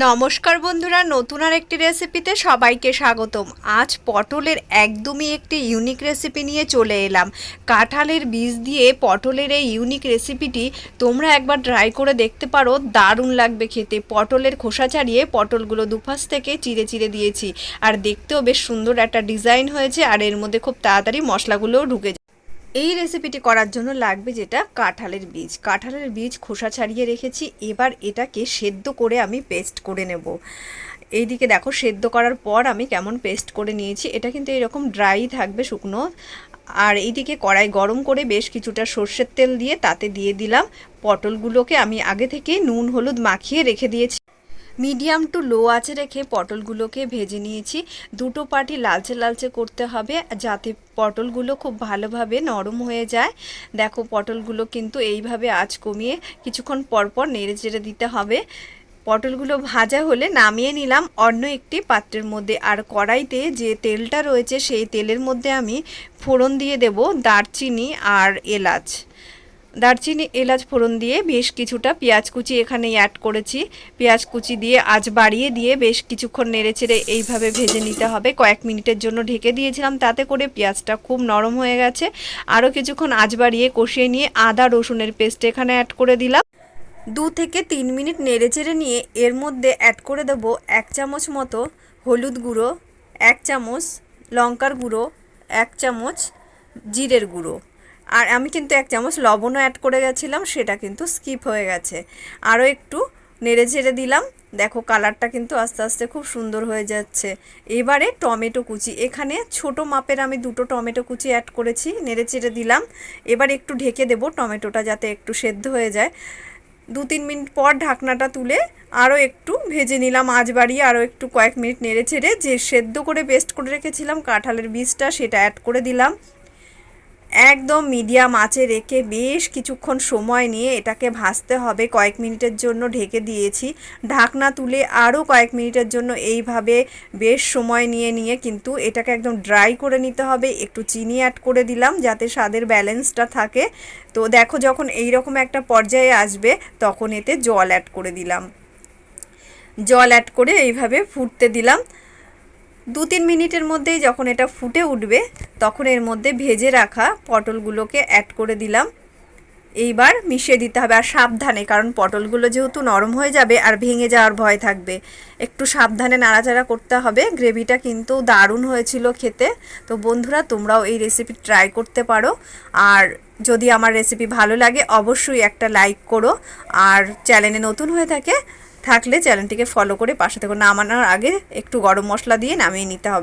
নমস্কার বন্ধুরা, নতুন আর একটি রেসিপিতে সবাইকে স্বাগতম। আজ পটলের একদমই একটি ইউনিক রেসিপি নিয়ে চলে এলাম। কাঁঠালের বীজ দিয়ে পটলের এই ইউনিক রেসিপিটি তোমরা একবার ট্রাই করে দেখতে পারো, দারুণ লাগবে খেতে। পটলের খোসা ছাড়িয়ে পটলগুলো দুপাশ থেকে চিড়ে চিড়ে দিয়েছি। আর দেখতেও বেশ সুন্দর একটা ডিজাইন হয়েছে, আর এর মধ্যে খুব তাড়াতাড়ি মশলাগুলোও ঢুকে এই রেসিপিটি করার জন্য লাগবে যেটা কাঁঠালের বীজ। কাঁঠালের বীজ খোসা ছাড়িয়ে রেখেছি, এবার এটাকে সেদ্ধ করে আমি পেস্ট করে নেব। এইদিকে দেখো, সেদ্ধ করার পর আমি কেমন পেস্ট করে নিয়েছি, এটা কিন্তু এরকম ড্রাই থাকবে শুকনো। আর এইদিকে কড়াই গরম করে বেশ কিছুটা সর্ষের তেল দিয়ে তাতে দিয়ে দিলাম। পটলগুলোকে আমি আগে থেকে নুন, হলুদ মাখিয়ে রেখে দিয়েছি। মিডিয়াম টু লো আঁচে রেখে পটলগুলোকে ভেজে নিয়েছি। দুটো পাটি লালচে লালচে করতে হবে, যাতে পটলগুলো খুব ভালোভাবে নরম হয়ে যায়। দেখো, পটলগুলো কিন্তু এইভাবে আঁচ কমিয়ে কিছুক্ষণ পরপর নেড়ে চেড়ে দিতে হবে। পটলগুলো ভাজা হলে নামিয়ে নিলাম অন্য একটি পাত্রের মধ্যে। আর কড়াইতে যে তেলটা রয়েছে, সেই তেলের মধ্যে আমি ফোড়ন দিয়ে দেব দারচিনি আর এলাচ। দারচিনি, এলাচ ফোড়ন দিয়ে বেশ কিছুটা পেঁয়াজ কুচি এখানে অ্যাড করেছি। পেঁয়াজ কুচি দিয়ে আজ বাড়িয়ে দিয়ে বেশ কিছুক্ষণ নেড়েচেড়ে এইভাবে ভেজে নিতে হবে। কয়েক মিনিটের জন্য ঢেকে দিয়েছিলাম, তাতে করে পেঁয়াজটা খুব নরম হয়ে গেছে। আরও কিছুক্ষণ আজ বাড়িয়ে কষিয়ে নিয়ে আদা, রসুনের পেস্ট এখানে অ্যাড করে দিলাম। দু থেকে তিন মিনিট নেড়েচেড়ে নিয়ে এর মধ্যে অ্যাড করে দেবো এক চামচ মতো হলুদ গুঁড়ো, এক চামচ লঙ্কার গুঁড়ো, এক চামচ জিরের গুঁড়ো। আর আমি কিন্তু এক চামচ লবণও অ্যাড করে গেছিলাম, সেটা কিন্তু স্কিপ হয়ে গেছে। আরও একটু নেড়ে ছেড়ে দিলাম। দেখো কালারটা কিন্তু আস্তে আস্তে খুব সুন্দর হয়ে যাচ্ছে। এবারে টমেটো কুচি। এখানে ছোট মাপের আমি দুটো টমেটো কুচি অ্যাড করেছি, নেড়ে চেড়ে দিলাম। এবার একটু ঢেকে দেবো টমেটোটা যাতে একটু সেদ্ধ হয়ে যায়। দু তিন মিনিট পর ঢাকনাটা তুলে আরও একটু ভেজে নিলাম আজ বাড়িয়ে, আরও একটু কয়েক মিনিট নেড়ে ছেড়ে যে সেদ্ধ করে পেস্ট করে রেখেছিলাম, কাঁঠালের বীজটা সেটা অ্যাড করে দিলাম। একদম মিডিয়াম আঁচে রেখে বেশ কিছুক্ষণ সময় নিয়ে এটাকে ভাজতে হবে। কয়েক মিনিটের জন্য ঢেকে দিয়েছি। ঢাকনা তুলে আরও কয়েক মিনিটের জন্য এইভাবে বেশ সময় নিয়ে নিয়ে কিন্তু এটাকে একদম ড্রাই করে নিতে হবে। একটু চিনি অ্যাড করে দিলাম যাতে স্বাদের ব্যালেন্সটা থাকে। তো দেখো যখন এই রকম একটা পর্যায়ে আসবে, তখন এতে জল অ্যাড করে দিলাম। জল অ্যাড করে এইভাবে ফুটতে দিলাম। দু তিন মিনিটের মধ্যেই যখন এটা ফুটে উঠবে, তখন এর মধ্যে ভেজে রাখা পটলগুলোকে অ্যাড করে দিলাম। এইবার মিশিয়ে দিতে হবে, আর সাবধানে, কারণ পটলগুলো যেহেতু নরম হয়ে যাবে আর ভেঙে যাওয়ার ভয় থাকবে। একটু সাবধানে নাড়াচাড়া করতে হবে, গ্রেভিটা কিন্তু দারুণ হয়েছিল খেতে। তো বন্ধুরা, তোমরাও এই রেসিপি ট্রাই করতে পারো। আর যদি আমার রেসিপি ভালো লাগে, অবশ্যই একটা লাইক করো। আর চ্যানেলে নতুন হয়ে থাকে, থাকলে চ্যানেলটিকে ফলো করে পাশে থেকে। নামানোর আগে একটু গরম মশলা দিয়ে নামিয়ে নিতে হবে।